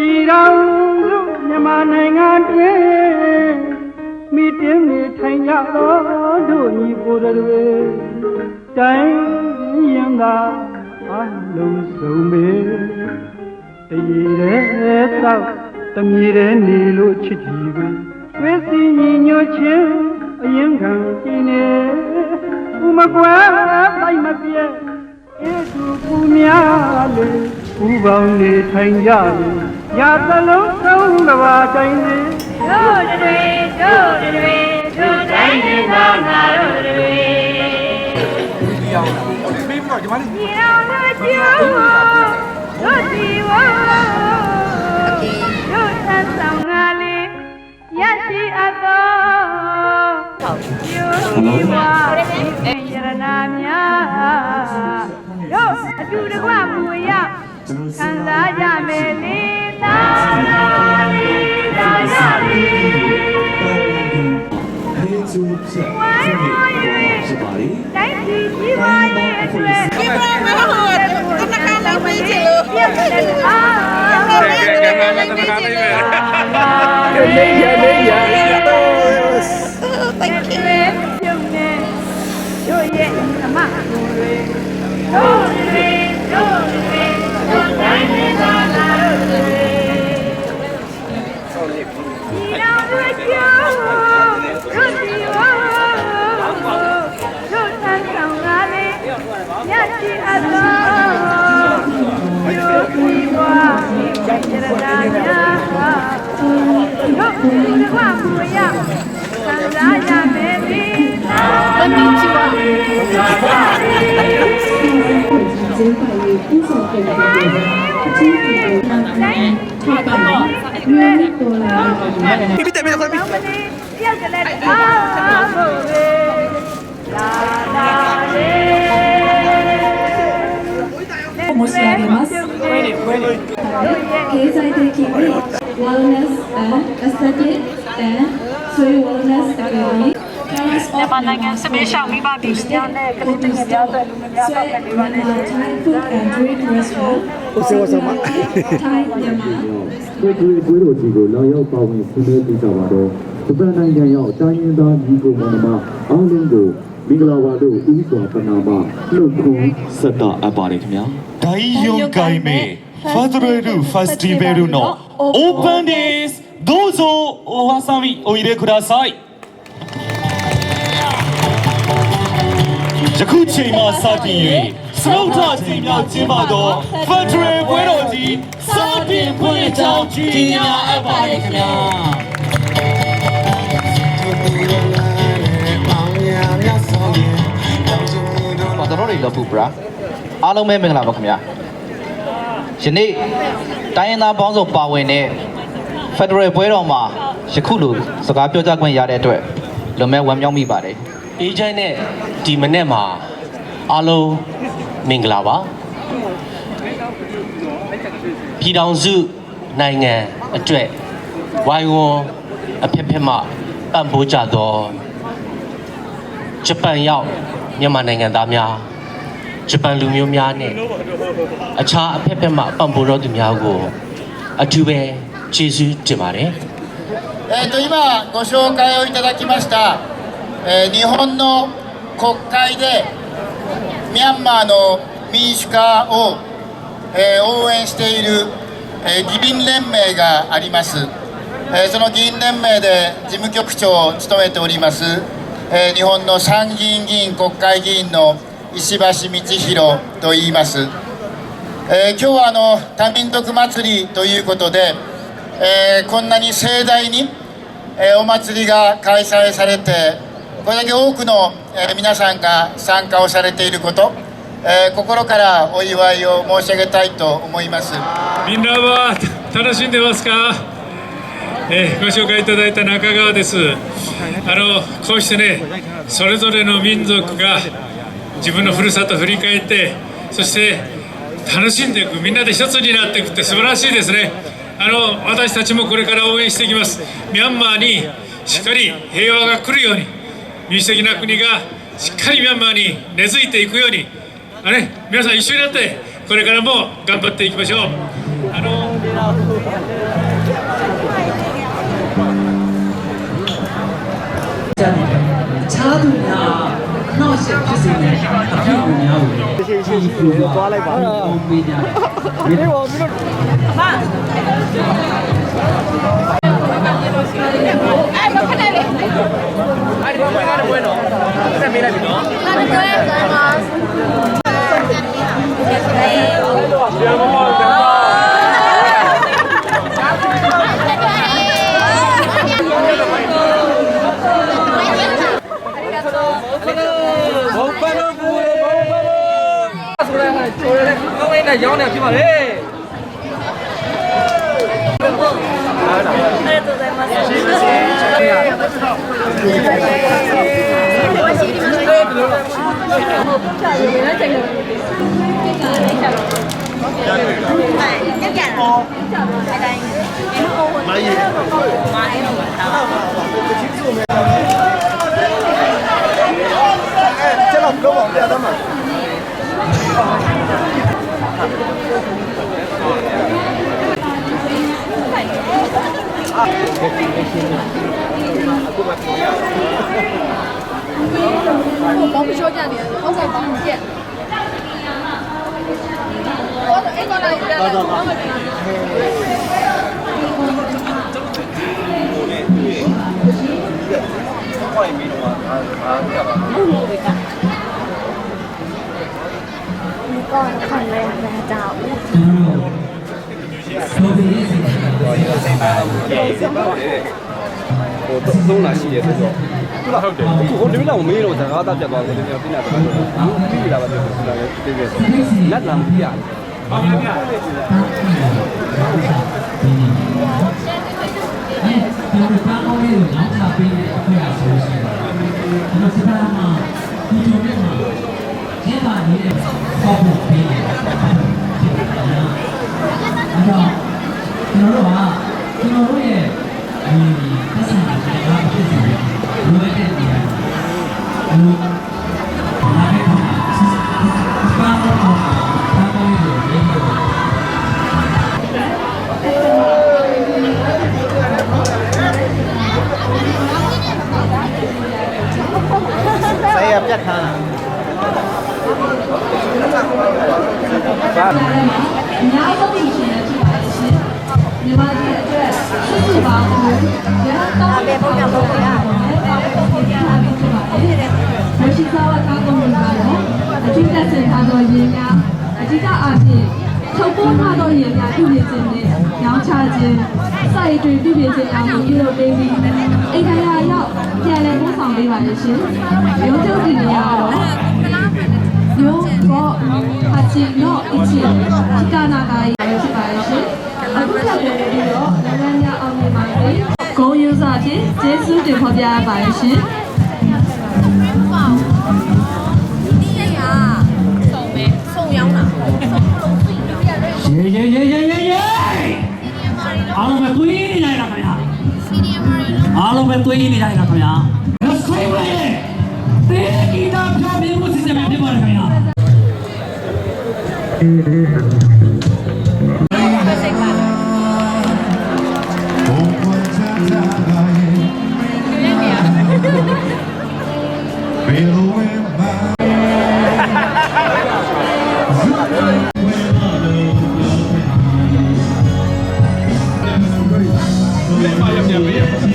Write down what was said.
ပြည်တော်စုမြန်မာနိုင်ငံတွင်မိတင်းနေထိုင်ကြတော်တို့ညီကိုယ်တွေတိုင်းရင်သာအလုံးစုံပေတည်ရဲသောတမြေရဲနေလို့ချစ်ကြည်ကိုဝိစီညီညွတ်ချင်းအရင်ခံကြည်နေဥမကွယ်ပိုက်မပြဲ ဧသူပူများလေဥပေါင်းနေထိုင်ကြလေရာသလုံးသုံးတစ်ပါးတိုင်းနေတို့တွေတို့တွေတို့တိုင်းနေသာငါတို့တွေဒီအောင်ပေးပြီးတော့ဒီမှာလေးဒီအောင်လို့ကျိုးတို့ဒီဝတို့ဆန်းဆောင်ငါလေးရရှိအပ်သောကျိုးဒီဝရဏများ တို့အတူတကွပူရခံစားကြမယ်လေသာနာလီသာနာလီစုဆက်ဆက်ပြီးစပါရီတိုင်းပြည်ကြီးပါရဲ့အတွက်ဒီမှာမဟုတ်ဘူးတက္ကသိုလ်ပြီးချင်လို့ပြန်ပြန်လာတယ်ကဲကဲကဲကဲကဲကဲကဲကဲကဲကဲ တို့ 見。経済的ウェルネスアスタティエンそういうウェルネスアグリ မြန်မာနိုင်ငံစပေးရှောင်မိဘပြည်များနဲ့ကလေးငယ်များအတွက်လူငယ်များအတွက်လည်းပါနေ Thai food and drink restaurant ဟုတ်စေဝသမ Thai Myanmar ကိုကိုကိုတို့ဒီကိုလောက်ရောက်ပါဝင်ဆွေးနွေးပြီးကြပါတော့ဂျပန်နိုင်ငံရောက်တိုင်းရင်းသားညီကိုမောင်နှမအားလုံးကိုမင်္ဂလာပါလို့ဦးစွာပနာမလှုပ်ခွန်းဆက်တာအပ်ပါတယ်ခင်ဗျာ 大4回目ファドレルファスティベルのオープンですどうぞおはさみお入れください ယခုချိန်မှစတင်၍စရုပ်ထချိန်မြောက်ကျင်းပသောဖက်ဒရယ်ပွဲတော်ကြီးစတင်ဖွင့်ကြောင်းကြီးညာအပ်ပါတယ်ခင်ဗျာဟောတော်တော်လေးလောက်ဖို့ဗျာအားလုံးပဲမင်္ဂလာပါခင်ဗျာယနေ့တိုင်းရင်းသားပေါင်းစုံပါဝင်တဲ့ Federal ပွဲတော်မှာယခုလိုစကားပြောကြားခွင့်ရတဲ့အတွက်လွန်မဲ့ဝမ်းမြောက်မိပါတယ် အေဂျင့်နဲ့ဒီမနေ့မှာအားလုံးမင်္ဂလာပါပြည်ထောင်စုနိုင်ငံအတွက်ဝိုင်းဝန်းအဖက်ဖက်မှပံ့ပိုးကြသောဂျပန်ရောက်မြန်မာနိုင်ငံသားများဂျပန်လူမျိုးများနဲ့အခြားအဖက်ဖက်မှပံ့ပိုးတော်သူများကိုအထူးပဲကျေးဇူးတင်ပါတယ် えー、と今ご紹介をいただきました、 えー日本の国会でミャンマーの民主化を、えー応援している、えー議員連盟があります、えーその議員連盟で事務局長を務めております、えー日本の参議院議員国会議員の石橋道弘と言います。え今日はあの多民族祭りということで、えこんなに盛大に、えお祭りが開催されてこれだけ多くの、え皆さんが参加をされていること、えー心からお祝いを申し上げたいと思います。みんなは楽しんでますか、えーご紹介いただいた中川です。あのこうしてねそれぞれの民族が自分のふるさとを振り返ってそして楽しんでいくみんなで一つになっていくって素晴らしいですね。あの私たちもこれから応援していきます。ミャンマーにしっかり平和が来るように民主的な国がしっかりミャンマーに根付いていくようにあれ？皆さん一緒になってこれからも頑張っていきましょう。あのチャ， ကောင်းလိုက်နဲ့ရောင်းနေဖြစ်ပါလေ我 ဟိုသုံးလာရှိတယ်ဆိုတော့သူကဟုတ်တယ်အခုဟိုဒီလောက်မင်းတော့စကားသားပြတ်သွားတယ်နည်းနည်းပြနေတာတော့ဘူးပြီးလာပါတော့သူလည်းတည်ပြဆိုလက်လာမပြရတယ်ဒီလိုပါအောင်လေးကိုနောက်ချပေးတဲ့အဖွဲ့အစည်းရှိတယ်။ဒါစကားမှာဒီလိုမျိုးမှာကျင်းပါနေတဲ့ပေါ့ဖို့ပေးတယ်။အဲ့တော့ကျွန်တော်တို့ကကျွန်တော်တို့ ရဲ့ အတွက်ရှိရှိပါဘူး။ရတော့ပဲပုံရပုံရရတယ်။ပါပုံရရတယ်ဖြစ်ပါလေ။မရှိစားဝတ်ကားကုန်တွေကတော့အထူးသက်ဆိုင်ထားသောရင်းများအဓိကအားဖြင့်ထုတ်ပိုးထားသောရင်းများပြုပြင်ခြင်းနဲ့ရောင်းချခြင်းစိုက်တွေပြုပြင်ခြင်းအောင်ပြုလုပ်ပေးပြီးအိမ်ခရာရောက်ပြန်လည်ပို့ဆောင်ပေးပါလိမ့်ရှင်။ရုံးချုပ်ဒီနေရာတော့ yo go hachi no ichi chikana ga yi ဖြစ်ပါရဲ့ရှင်အခုထပ်ပြန်ပြီးတော့နိုင်ငံ များအောင်မြင်ပါစေဂုံယူစာဖြင့်ကျေးဇူးတင်ဖော်ပြရပါရဲ့ရှင်ရေရေရေရေရေရေအားလုံးပဲတွေးနေကြတာခင်ဗျာအားလုံးပဲတွေးနေကြတာခင်ဗျာဆွေးဝဲတေးဂီတာပြပြမှုစီစဉ်ပြပါခင်ဗျာ Vem, Maria, minha meia.